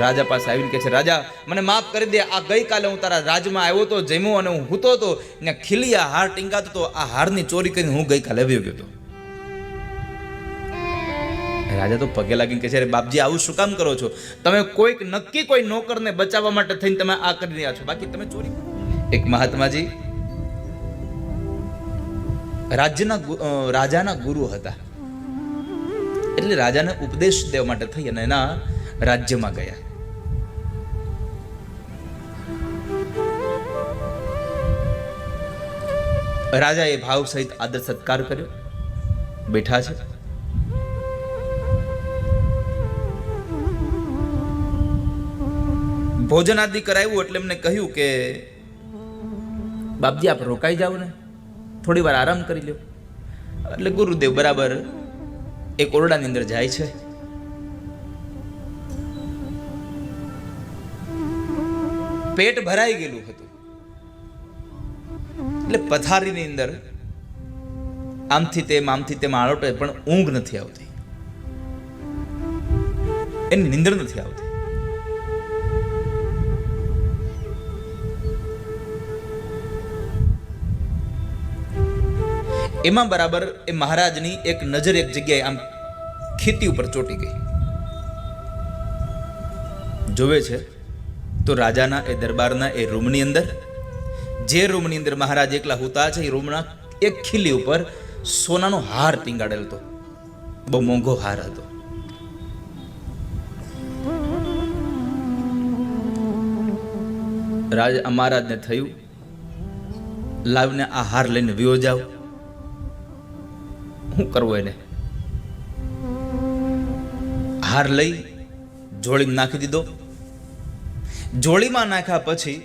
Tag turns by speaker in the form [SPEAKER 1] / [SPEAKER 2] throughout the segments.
[SPEAKER 1] રાજા પાસે આવીને કહે છે, રાજા, મને માફ કરી દે. આ ગઈકાલે હું તારા રાજમાં આવ્યો તો જમ્યો અને હું હૂતો હતો. ને ખીલી આ હાર ટીંગાતો હતો. આ હારની ચોરી કરીને હું ગઈકાલે આવ્યો ગયો હતો. રાજા તો પગે લાગીને કહે છે, અરે બાપજી, આવું શું કામ કરો છો? તમે કોઈક નક્કી કોઈ નોકરને બચાવવા માટે થઈને તમે આ કરી રહ્યા છો. બાકી તમે ચોરી એક મહાત્માજી રાજ્યના રાજાના ગુરુ હતા. એટલે રાજાને ઉપદેશ દેવા માટે થઈ અને એના રાજ્યમાં ગયા. રાજાએ ભાવ સહિત આદર સત્કાર કર્યો. બેઠા છે. ભોજન આદિ કરાવ્યું એટલે એમને કહ્યું કે, બાપજી, આપ રોકાઈ જાઓ ને. થોડી વાર આરામ કરી લ્યો. એટલે ગુરુદેવ બરાબર એક ઓરડાની અંદર જાય છે. પેટ ભરાઈ ગયેલું હતું. એટલે પથારીની અંદર આમથી તેમ આમથી તેમ આળોટે પણ ઊંઘ નથી આવતી. એની નિંદર નથી આવતી. એમાં બરાબર એ મહારાજની એક નજર એક જગ્યાએ આમ ખેતી ઉપર ચોટી ગઈ. જોવે છે તો રાજાના એ દરબારના એ રૂમની અંદર, જે રૂમની અંદર મહારાજ એકલા હોતા છે, એ રૂમના એક ખીલી ઉપર સોનાનો હાર ટીંગાડેલ હતો. બહુ મોંઘો હાર હતો. રાજ મહારાજને થયું, લાવીને આ હાર લઈને વિયો જાવ શું કરવું એને? હાર લઈ જોડી નાખી દીધો. જોડીમાં નાખ્યા પછી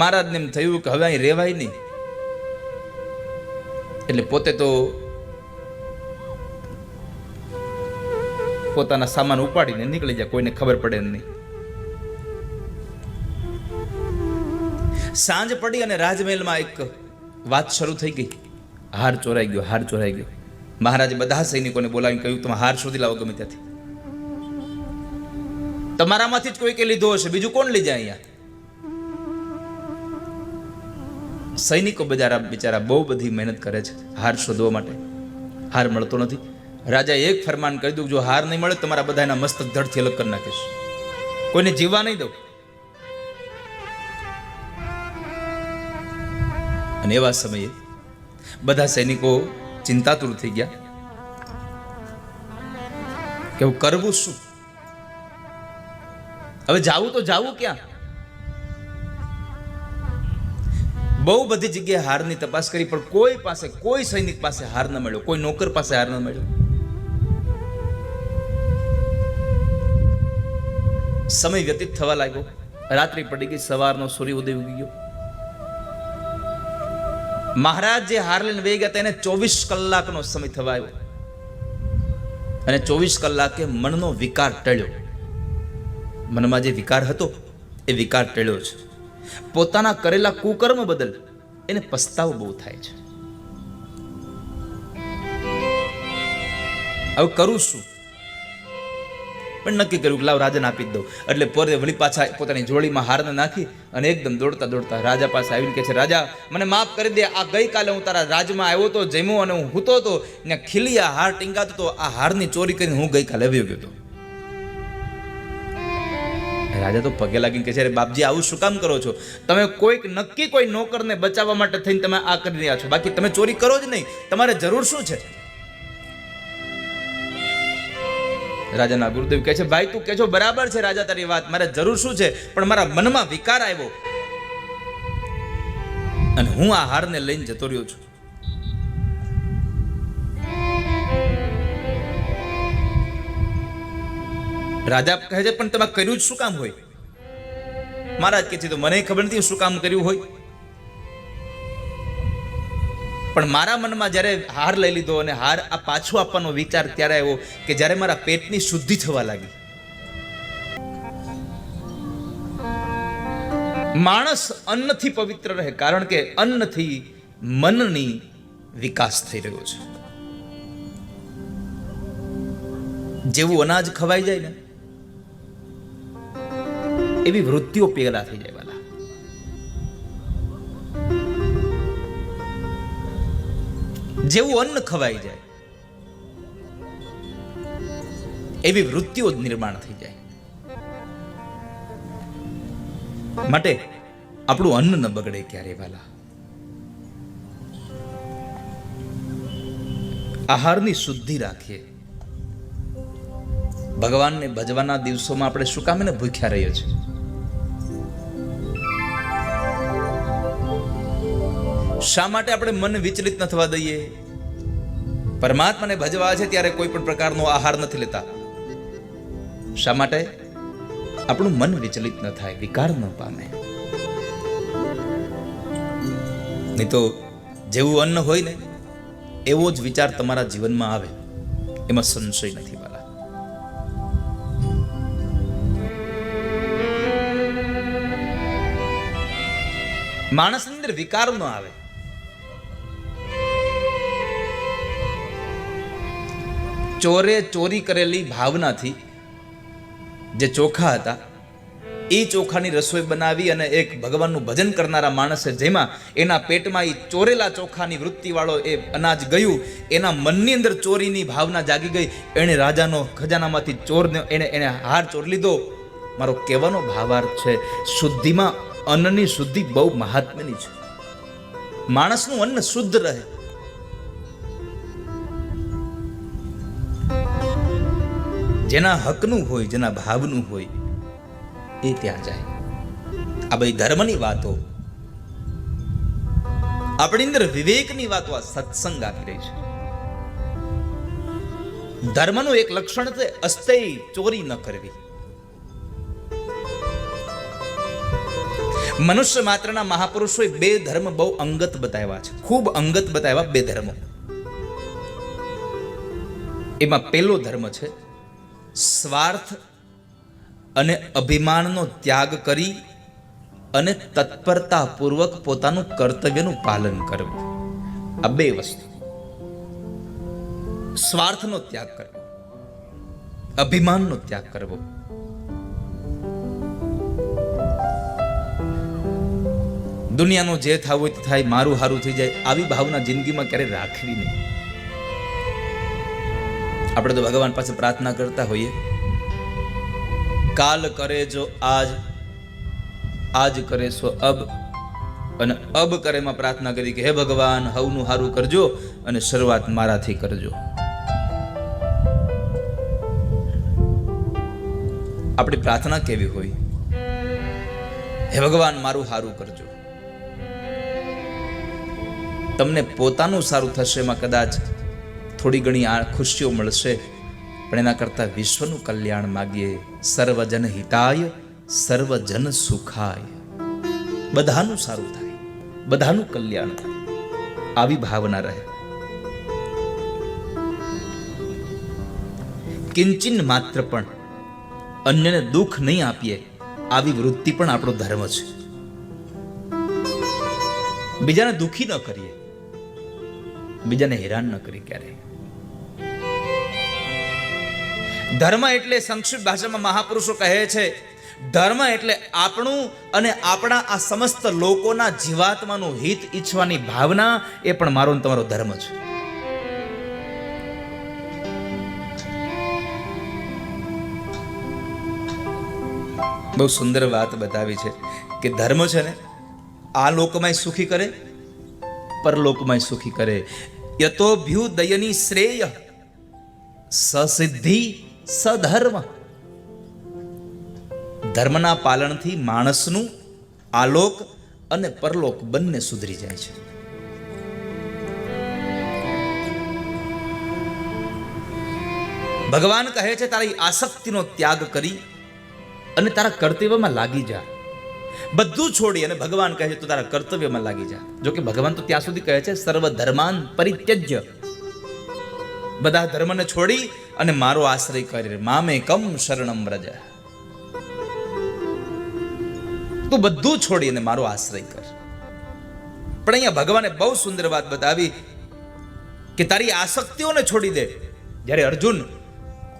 [SPEAKER 1] મહારાજને એમ થયું કે હવે અહીં રેવાય નહીં. એટલે પોતે તો પોતાના સામાન ઉપાડીને નીકળી જાય, કોઈને ખબર પડે નહીં. સાંજ પડી અને રાજમહેલમાં એક વાત શરૂ થઈ ગઈ. હાર ચોરાઈ ગયો, હાર ચોરાઈ ગયો. મહારાજે બધા સૈનિકોને બોલાવીને કહ્યું, તમે હાર શોધી લાવો ગમે ત્યાંથી. તમારામાંથી જ કોઈકે લીધો હશે. બીજું કોણ લઈ જાય અહીંયા? સૈનિકો બજારા બિચારા બહુ બધી મહેનત કરે છે હાર શોધવા માટે. હાર મળતો નથી. રાજાએ એક ફરમાન કરી દઉં જો હાર નહીં મળે તમારા બધાના મસ્તક ધડથી અલગ કરી નાખીશ. કોઈને જીવવા નહીં દઉં. અને એવા સમયે બધા સૈનિકો ચિંતાતુર થઈ ગયા કે હવે કરવું શું? હવે જાવું તો જાવું ક્યાં? બહુ બધી જગ્યાએ હારની તપાસ કરી, પણ કોઈ પાસે, કોઈ સૈનિક પાસે હાર ન મળ્યો, કોઈ નોકર પાસે હાર ન મળ્યો. સમય વ્યતીત થવા લાગ્યો. રાત્રિ પડી ગઈ, સવારનો સૂર્ય ઉદય ઉગી ગયો. મહારાજ જે હાર લઈને વહી ગયા તેને ચોવીસ કલાકનો સમય થવા આવ્યો. અને ચોવીસ કલાકે મનનો વિકાર ટળ્યો. મનમાં જે વિકાર હતો, એ વિકાર ટળ્યો છે પોતાના કરેલા કુકર્મ બદલ એને પસ્તાવો બહુ થાય છે. હવે કરું શું? પણ નક્કી કર્યું કે લાવ રાજાને આપી જ દઉં. એટલે પોતે વળી પાછા પોતાની જોડીમાં હારને નાખી અને એકદમ દોડતા દોડતા રાજા પાસે આવીને કહે છે, રાજા, મને માફ કરી દે, આ ગઈકાલે હું તારા રાજમાં આવ્યો હતો જમ્યો અને હું હૂતો હતો, ને ખીલી આ હાર ટીંગાતો હતો આ હારની ચોરી કરીને હું ગઈકાલે આવ્યો ગયો હતો. રાજા તો પગે લાગીને કહે છે, અરે બાપજી, આવું શું કામ કરો છો? તમે કોઈક નક્કી કોઈ નોકરને બચાવવા માટે થઈને તમે આ કરી રહ્યા છો. બાકી તમે ચોરી કરો જ નહીં. તમારે જરૂર શું છે? રાજાના ગુરુદેવ કહે છે, ભાઈ, તું કહે છો બરાબર છે રાજા, તારી વાત. મારે જરૂર શું છે? પણ મારા મનમાં વિકાર આવ્યો. અને હું આ હારને લઈને જતો રહ્યો છું. રાજા કહે છે, પણ તમે કર્યું જ શું કામ હોય? મહારાજ કે છે, તો મને ખબર નથી શું કામ કર્યું હોય. પણ મારા મનમાં જ્યારે હાર લઈ લીધો અને હાર આ પાછો આપવાનો વિચાર ત્યારે આવ્યો કે જ્યારે મારા પેટની શુદ્ધિ થવા લાગી. માણસ અન્નથી પવિત્ર રહે કારણ કે અન્નથી મનની વિકાસ થઈ રહ્યો છે. જેવું અનાજ ખવાઈ જાય ને, એવી વૃત્તિઓ પેલા થઈ જાય. જેવું અન્ન ખવાઈ જાય, એવી વૃત્તિઓ નિર્માણ થઈ જાય. માટે આપણું અન્ન ન બગડે ક્યારે વાલા. આહારની શુદ્ધિ રાખીએ. ભગવાનને ભજવાના દિવસોમાં આપણે શું કામ એને ભૂખ્યા રહીએ છીએ? શા માટે આપણે મન વિચલિત ન થવા દઈએ? પરમાત્માને ભજવા છે ત્યારે કોઈ પણ પ્રકારનો આહાર નથી લેતા. શા માટે? આપણું મન વિચલિત ન થાય, વિકાર ન પામે. નહીં તો જેવું અન્ન હોય ને, એવો જ વિચાર તમારા જીવનમાં આવે. એમાં સંશય નથી વાલા. માણસની અંદર વિકાર ન આવે. ચોરે ચોરી કરેલી ભાવનાથી જે ચોખા હતા એ ચોખાની રસોઈ બનાવી અને એક ભગવાનનું ભજન કરનારા માણસે જેમાં એના પેટમાં એ ચોરેલા ચોખાની વૃત્તિવાળો એ અનાજ ગયું, એના મનની અંદર ચોરીની ભાવના જાગી ગઈ, એણે રાજાનો ખજાનામાંથી ચોરને એણે એણે હાર ચોર લીધો. મારો કહેવાનો ભાવાર્થ છે, શુદ્ધિમાં અન્નની શુદ્ધિ બહુ મહાત્મ્યની છે. માણસનું અન્ન શુદ્ધ રહે જેના હકનું હોય, જેના ભાવનું હોય, એ ત્યાં જાય. આ બધી ધર્મની વાતો. આપણી અંદર વિવેકની વાતો આ સત્સંગ આપી રહી છે. ધર્મનું એક લક્ષણ છે અસ્તેય ચોરી ન કરવી. મનુષ્ય માત્રના મહાપુરુષોએ બે ધર્મ બહુ અંગત બતાવ્યા છે. ખૂબ અંગત બતાવ્યા બે ધર્મો. એમાં પહેલો ધર્મ છે સ્વાર્થ અને અભિમાનનો ત્યાગ કરી અને તત્પરતાપૂર્વક પોતાનું કર્તવ્યનું પાલન કરવું. આ બે વસ્તુ. સ્વાર્થનો ત્યાગ કરવો. અભિમાનનો ત્યાગ કરવો. દુનિયાનો જે થવું હોય તે થાય, મારું સારું થઈ જાય, આવી ભાવના જિંદગીમાં ક્યારેય રાખવી નહીં. આપણે તો ભગવાન પાસે પ્રાર્થના કરતા હોઈએ. કાલ કરે જો આજ આજ કરે સો અબ. અને અબ કરેમાં પ્રાર્થના કરી કે હે ભગવાન, હવનું હારું કરજો અને શરૂઆત મારાથી કરજો. આપણી પ્રાર્થના કેવી હોય? હે ભગવાન, મારું હારું કરજો. તમને પોતાનું સારું થશે એમાં કદાચ થોડી ઘણી આ ખુશીઓ મળશે. પણ એના કરતાં વિશ્વનું કલ્યાણ માગીએ. સર્વજન હિતાય, સર્વજન સુખાય. બધાનું સારું થાય. બધાનું કલ્યાણ થાય. આવી ભાવના રહે. કિંચિન માત્ર પણ અન્યને દુઃખ નહીં આપીએ, આવી વૃત્તિ પણ આપણો ધર્મ છે. બીજાને દુઃખી ન કરીએ. બીજાને હેરાન ન કરી ક્યારે ધર્મ એટલે સંક્ષિપ્ત ભાષામાં મહાપુરુષો કહે છે. ધર્મ એટલે આપણું અને આપણા આ સમસ્ત લોકોના જીવાત્માનું હિત ઈચ્છવાની ભાવના એ પણ મારો ને તમારો ધર્મ છે. બહુ સુંદર વાત બતાવી છે કે ધર્મ છે ને આ લોકમાંય સુખી કરે, પરલોકમાંય સુખી કરે. યતોભ્યુદયની શ્રેય, સસિદ્ધિ સધર્મ. ધર્મના પાલનથી માણસનું આલોક અને પરલોક બંને સુધરી જાય છે. ભગવાન કહે છે, તારી આસક્તિનો ત્યાગ કરી અને તારા કર્તવ્યમાં લાગી જા. બધું છોડી અને ભગવાન કહે છે, તું તારા કર્તવ્યમાં લાગી જા. જો કે ભગવાન તો ત્યાં સુધી કહે છે સર્વ ધર્માન પરિત્યજ્ય. બધા ધર્મને છોડી અને મારો આશ્રય કરી મામે કમ શરણમ રજા તું બધું છોડી અને મારો આશ્રય કર. પણ અહીંયા ભગવાને બહુ સુંદર વાત બતાવી કે તારી આસક્તિઓને છોડી દે. જ્યારે અર્જુન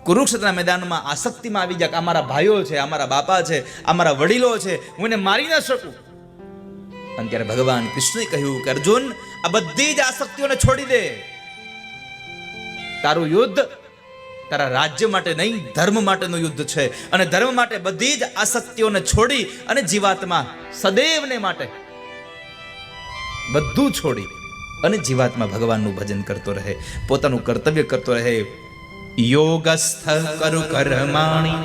[SPEAKER 1] કુરુક્ષેત્રના મેદાનમાં આસક્તિમાં આવી જાય કે અમારા ભાઈઓ છે અમારા બાપા છે અમારા વડીલો છે, હું એને મારી ના શકું. અને ત્યારે ભગવાન કૃષ્ણે કહ્યું કે અર્જુન, આ બધી જ આસક્તિઓને છોડી દે. તારું યુદ્ધ તારા રાજ્ય માટે નહીં, ધર્મ માટેનું યુદ્ધ છે. અને ધર્મ માટે બધી જ આસક્તિઓને છોડી અને જીવાત્મા સદૈવને માટે બધું છોડી અને જીવાત્મા ભગવાનનું ભજન કરતો રહે, પોતાનું કર્તવ્ય કરતો રહે. યોગસ્થ કરુ કર્માણી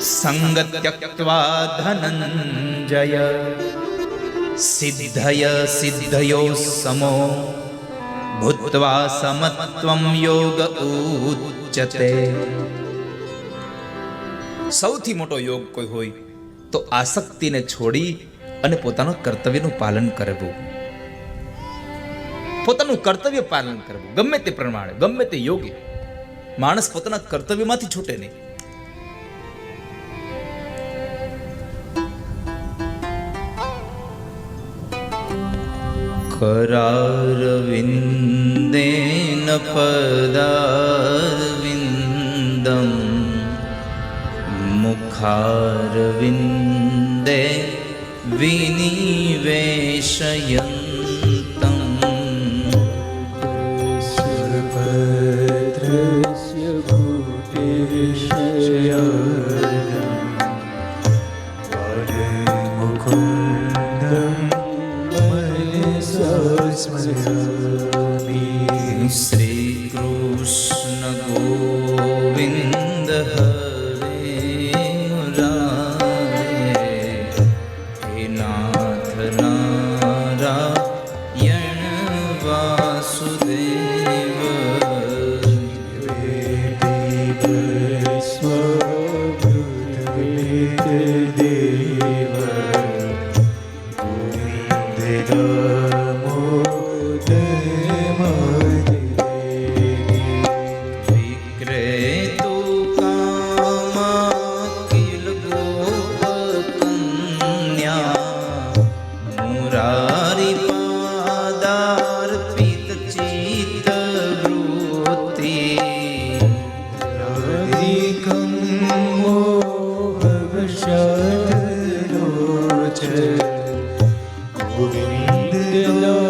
[SPEAKER 1] સંગ ત્યક્ત્વા ધનંજય, સિદ્ધય સિદ્ધયો સમો. ભૂત્વા સમત્વમ યોગ ઉચ્ચતે સૌથી મોટો યોગ કોઈ હોય તો આસક્તિને છોડી અને પોતાનું કર્તવ્યનું પાલન કરવું. પોતાનું કર્તવ્ય પાલન કરવું. ગમે તે પ્રમાણે, ગમે તે યોગે. માણસ પોતાના કર્તવ્યમાંથી છૂટે નહીં. करारविन्देन पदारविन्दम् मुखारविन्दे विनिवेशयन्तम्
[SPEAKER 2] सुभद्रस्य
[SPEAKER 1] दे Govinda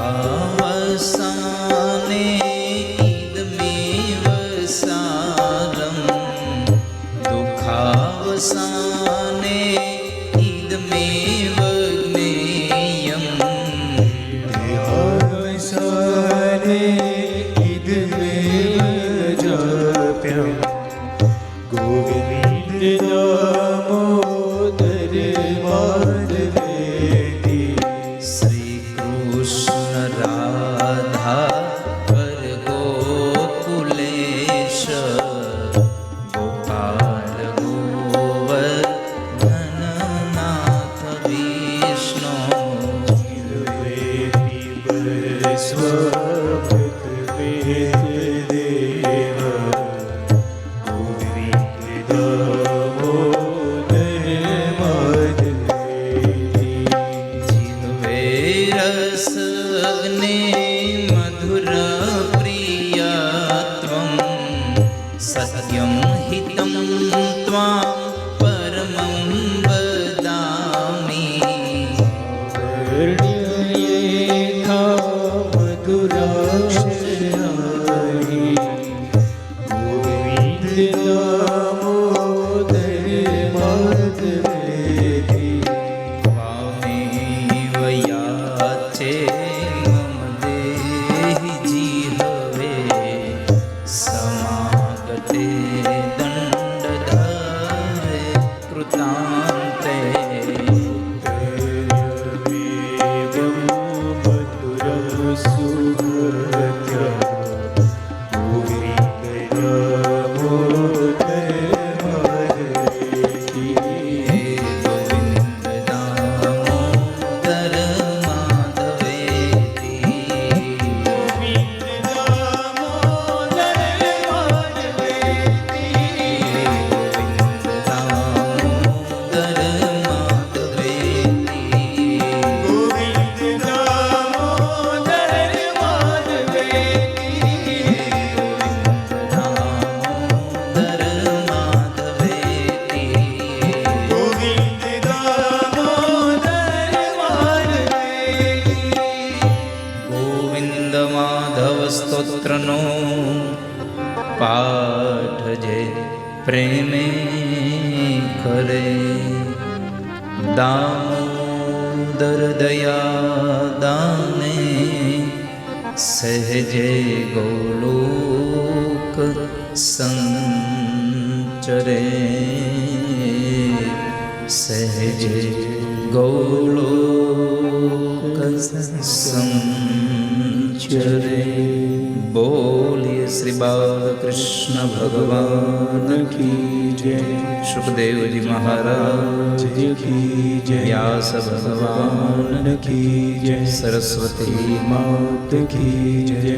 [SPEAKER 1] Ah. હિतं ત્વાં પરમં 讲 સહેજે ગોલોક સંચરે. સહેજે ગૌલોક સંચરે. બોલીએ શ્રી બાલકૃષ્ણ ભગવાન
[SPEAKER 2] કી જય
[SPEAKER 1] સુખદેવજી મહારાજ
[SPEAKER 2] કી જય
[SPEAKER 1] વ્યાસ
[SPEAKER 2] ભગવાન કી જય
[SPEAKER 1] સરસ્વતી
[SPEAKER 2] માત કી જય